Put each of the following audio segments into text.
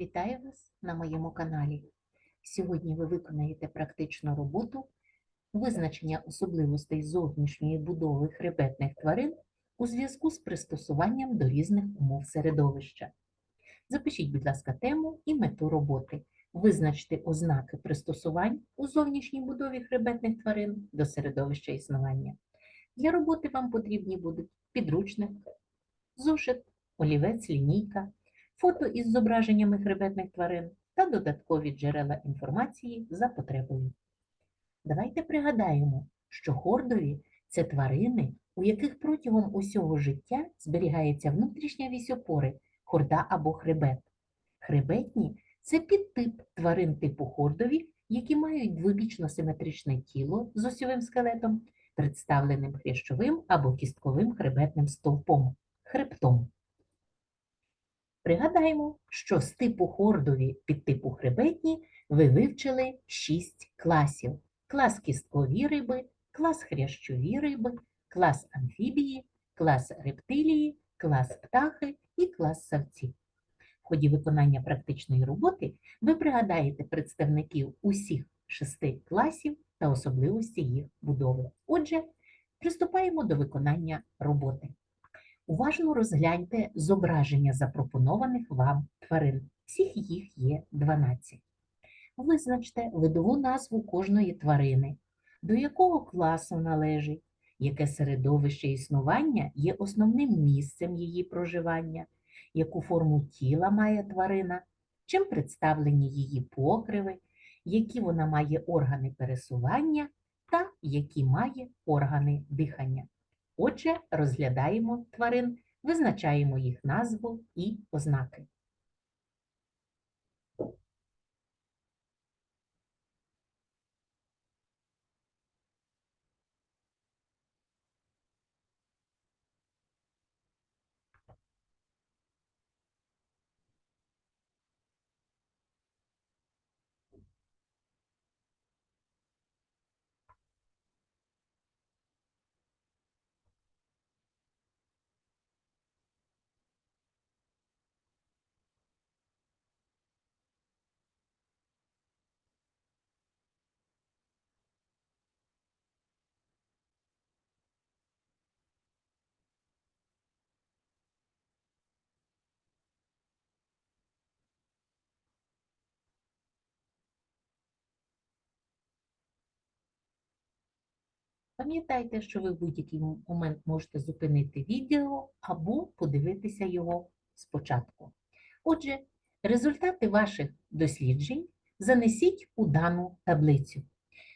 Вітаю вас на моєму каналі. Сьогодні ви виконаєте практичну роботу визначення особливостей зовнішньої будови хребетних тварин у зв'язку з пристосуванням до різних умов середовища. Запишіть, будь ласка, тему і мету роботи. Визначте ознаки пристосувань у зовнішній будові хребетних тварин до середовища існування. Для роботи вам потрібні будуть підручник, зошит, олівець, лінійка, фото із зображеннями хребетних тварин та додаткові джерела інформації за потребою. Давайте пригадаємо, що хордові це тварини, у яких протягом усього життя зберігається внутрішня вісь опори, хорда або хребет. Хребетні це підтип тварин типу хордові, які мають двобічно симетричне тіло з осьовим скелетом, представленим хрящовим або кістковим хребетним стовпом хребтом. Пригадаємо, що з типу хордові під типу хребетні ви вивчили шість класів: клас кісткові риби, клас хрящові риби, клас амфібії, клас рептилії, клас птахи і клас савці. В ході виконання практичної роботи ви пригадаєте представників усіх шести класів та особливості їх будови. Отже, приступаємо до виконання роботи. Уважно розгляньте зображення запропонованих вам тварин. Всіх їх є 12. Визначте видову назву кожної тварини, до якого класу належить, яке середовище існування є основним місцем її проживання, яку форму тіла має тварина, чим представлені її покриви, які вона має органи пересування та які має органи дихання. Отже, розглядаємо тварин, визначаємо їх назву і ознаки. Пам'ятайте, що ви в будь-який момент можете зупинити відео або подивитися його спочатку. Отже, результати ваших досліджень занесіть у дану таблицю.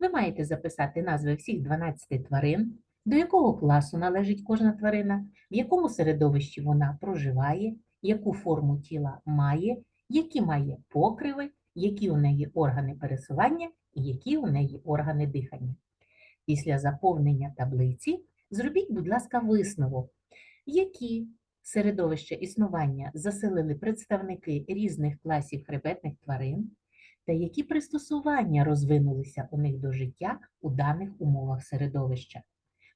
Ви маєте записати назви всіх 12 тварин, до якого класу належить кожна тварина, в якому середовищі вона проживає, яку форму тіла має, які має покриви, які у неї органи пересування і які у неї органи дихання. Після заповнення таблиці зробіть, будь ласка, висновок, які середовища існування заселили представники різних класів хребетних тварин, та які пристосування розвинулися у них до життя у даних умовах середовища.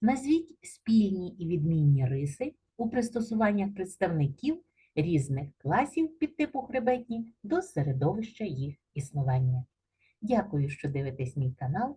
Назвіть спільні і відмінні риси у пристосуваннях представників різних класів під типу хребетні до середовища їх існування. Дякую, що дивитесь мій канал.